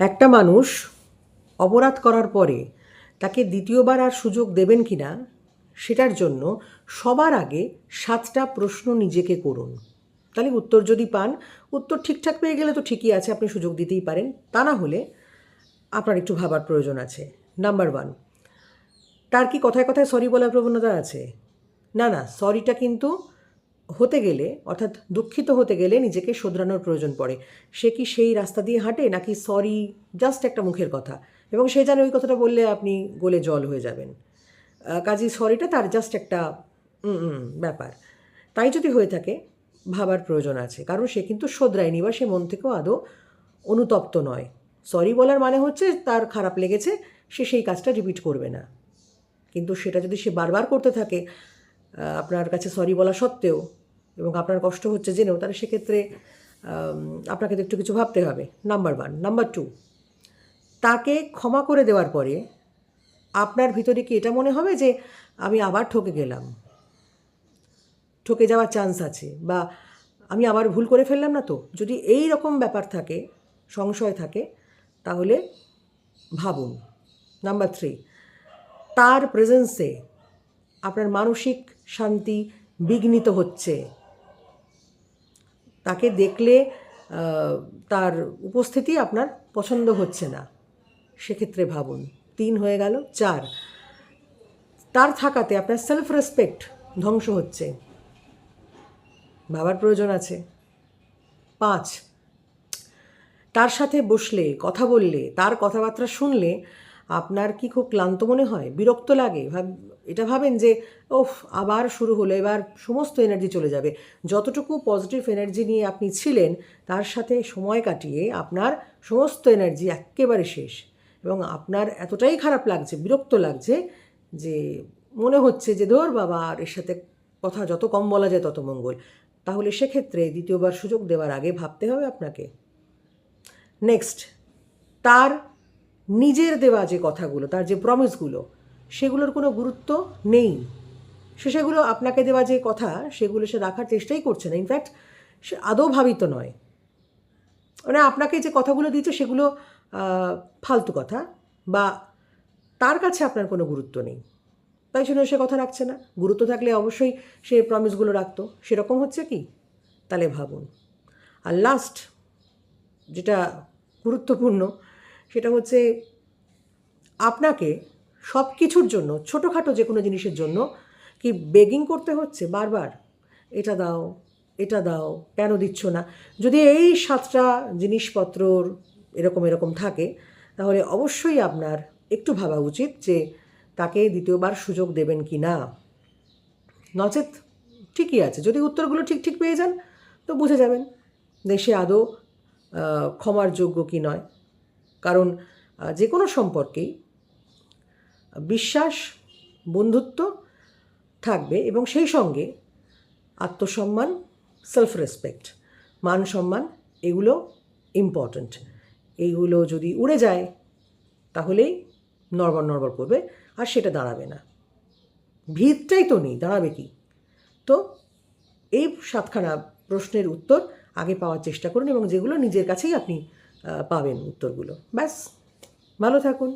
একটা মানুষ অপরাধ করার পরে তাকে দ্বিতীয়বার আর সুযোগ দেবেন কি না, সেটার জন্য সবার আগে সাতটা প্রশ্ন নিজেকে করুন। তাহলে উত্তর যদি পান, উত্তর ঠিকঠাক পেয়ে গেলে তো ঠিকই আছে, আপনি সুযোগ দিতেই পারেন। তা না হলে আপনার একটু ভাবার প্রয়োজন আছে। নাম্বার ওয়ান, তার কি কথায় কথায় সরি বলার প্রবণতা আছে? না না, সরিটা কিন্তু হতে গেলে, অর্থাৎ দুঃখিত হতে গেলে নিজেকে শোধরানোর প্রয়োজন পড়ে। সে কি সেই রাস্তা দিয়ে হাঁটে, নাকি সরি জাস্ট একটা মুখের কথা? এবং সে জানে ওই কথাটা বললে আপনি গোলে জল হয়ে যাবেন। কাজেই সরিটা তার জাস্ট একটা ব্যাপার। তাই যদি হয়ে থাকে, ভাবার প্রয়োজন আছে। কারণ সে কিন্তু শোধরায়নি বা সে মন থেকেও আদৌ অনুতপ্ত নয়। সরি বলার মানে হচ্ছে তার খারাপ লেগেছে, সে সেই কাজটা রিপিট করবে না। কিন্তু সেটা যদি সে বারবার করতে থাকে আপনার কাছে সরি বলা সত্ত্বেও এবং আপনার কষ্ট হচ্ছে জেনেও, তাহলে সেক্ষেত্রে আপনাকে তো একটু কিছু ভাবতে হবে। নাম্বার ওয়ান নাম্বার টু তাকে ক্ষমা করে দেওয়ার পরে আপনার ভিতরে কি এটা মনে হবে যে আমি আবার ঠকে গেলাম? ঠকে যাওয়ার চান্স আছে বা আমি আবার ভুল করে ফেললাম না তো? যদি এই রকম ব্যাপার থাকে, সংশয় থাকে, তাহলে ভাবুন। নাম্বার থ্রি তার প্রেজেন্সে আপনার মানসিক শান্তি বিঘ্নিত হচ্ছে। তাকে দেখলে তার উপস্থিতি আপনার পছন্দ হচ্ছে না। সেক্ষেত্রে ভাবুন, তিন হয়ে গেল, চার। তার থাকাতে আপনার সেলফ রেসপেক্ট ধ্বংস হচ্ছে। ভাবার প্রয়োজন আছে। পাঁচ। তার সাথে বসলে, কথা বললে, তার কথাবার্তা শুনলে আপনার কি খুব ক্লান্ত মনে হয়? বিরক্ত লাগে? এটা ভাবেন যে, ওফ, আবার শুরু হলো, এবার সমস্ত এনার্জি চলে যাবে। যতটুকু পজিটিভ এনার্জি নিয়ে আপনি ছিলেন, তার সাথে সময় কাটিয়ে আপনার সমস্ত এনার্জি একেবারে শেষ। এবং আপনার এতটাই খারাপ লাগছে, বিরক্ত লাগছে, যে মনে হচ্ছে যে, ধর বাবা, আর এর সাথে কথা যত কম বলা যায় তত মঙ্গল। তাহলে সেক্ষেত্রে দ্বিতীয়বার সুযোগ দেওয়ার আগে ভাবতে হবে আপনাকে। নেক্সট তার নিজের দেওয়া যে কথাগুলো, তার যে প্রমিসগুলো সেগুলোর কোনো গুরুত্ব নেই। সে সেগুলো আপনাকে দেওয়া যে কথা, সেগুলো সে রাখার চেষ্টাই করছে না। ইনফ্যাক্ট সে আদৌ ভাবিত নয়। মানে আপনাকে যে কথাগুলো দিচ্ছে সেগুলো ফালতু কথা বা তার কাছে আপনার কোনো গুরুত্ব নেই। তাই জন্য সে কথা রাখছে না। গুরুত্ব থাকলে অবশ্যই সে প্রমিসগুলো রাখতো। সেরকম হচ্ছে কি? তাহলে ভাবুন। আর লাস্ট যেটা গুরুত্বপূর্ণ সেটা হচ্ছে আপনাকে সব কিছুর জন্য, ছোটোখাটো যে কোনো জিনিসের জন্য কি বেগিং করতে হচ্ছে? বারবার, এটা দাও এটা দাও, কেন দিচ্ছ না? যদি এই সাতটা জিনিসপত্রর এরকম এরকম থাকে, তাহলে অবশ্যই আপনার একটু ভাবা উচিত যে তাকে দ্বিতীয়বার সুযোগ দেবেন কি না। নচেত ঠিকই আছে, যদি উত্তরগুলো ঠিক ঠিক পেয়ে যান, তো বুঝে যাবেন। দেশে আদৌ ক্ষমার যোগ্য কি নয়। কারণ যে কোনো সম্পর্কেই বিশ্বাস, বন্ধুত্ব থাকবে এবং সেই সঙ্গে আত্মসম্মান সেলফ রেসপেক্ট মান সম্মান এগুলো ইম্পর্ট্যান্ট এইগুলো যদি উড়ে যায়, তাহলেই নড়বড় নড়বড় করবে আর সেটা দাঁড়াবে না। ভিতটাই তো নেই, দাঁড়াবে কি? তো এই সাতখানা প্রশ্নের উত্তর আগে পাওয়ার চেষ্টা করুন এবং যেগুলো নিজের কাছেই আপনি পাবেন উত্তরগুলো। ব্যাস ভালো থাকুন।